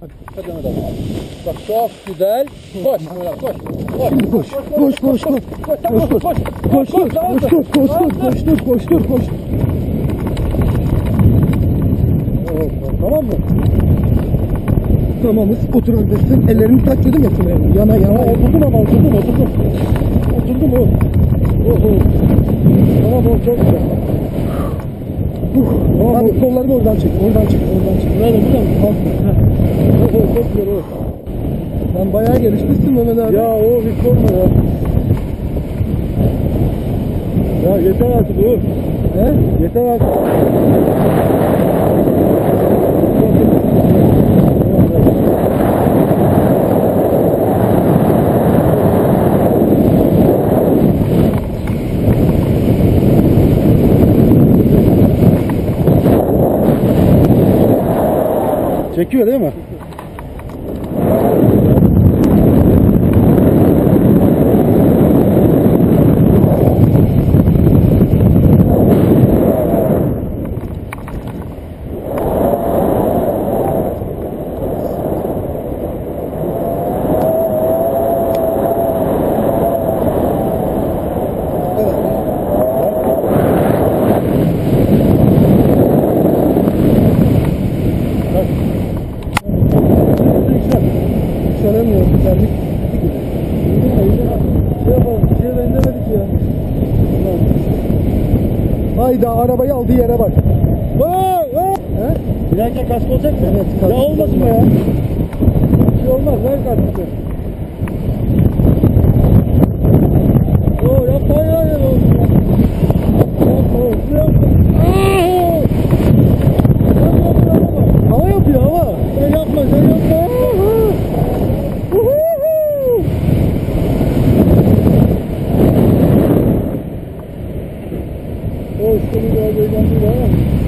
Hadi, hadi Mehmet abi. Bak çok güzel. Koş Mehmet abi koş. Koş. Koş koş koş koş. Koş koş koş. Koş koş koş koş koş koş koş koş koş koş. Tamam mı? Tamamız oturabilirsin. Ellerini taç dedim ya şuraya. Yana yana. Oturdum ama oturdum oturdum. Oturdum o. Oho. Tamam o çok güzel. Uh, Hadi kollarını oradan çek. Oradan çek. Oradan çek. Nerede burada mı? Bak. Heh. Oho çok güzel o. Sen bayağı gelişmişsin Mehmet abi. Ya o hiç olma ya. Ya yeter artık o. He? Yeter artık. Çekiyor değil mi? Güzellik. Şey yapalım, bir şey benzemedik ya. Hayda arabayı aldığı yere bak. Vay vay. He? Binerken kask olacak mı? Evet, kask. Ya olmasın be ya. Bir şey olmaz, ver kaskı. Juga ada.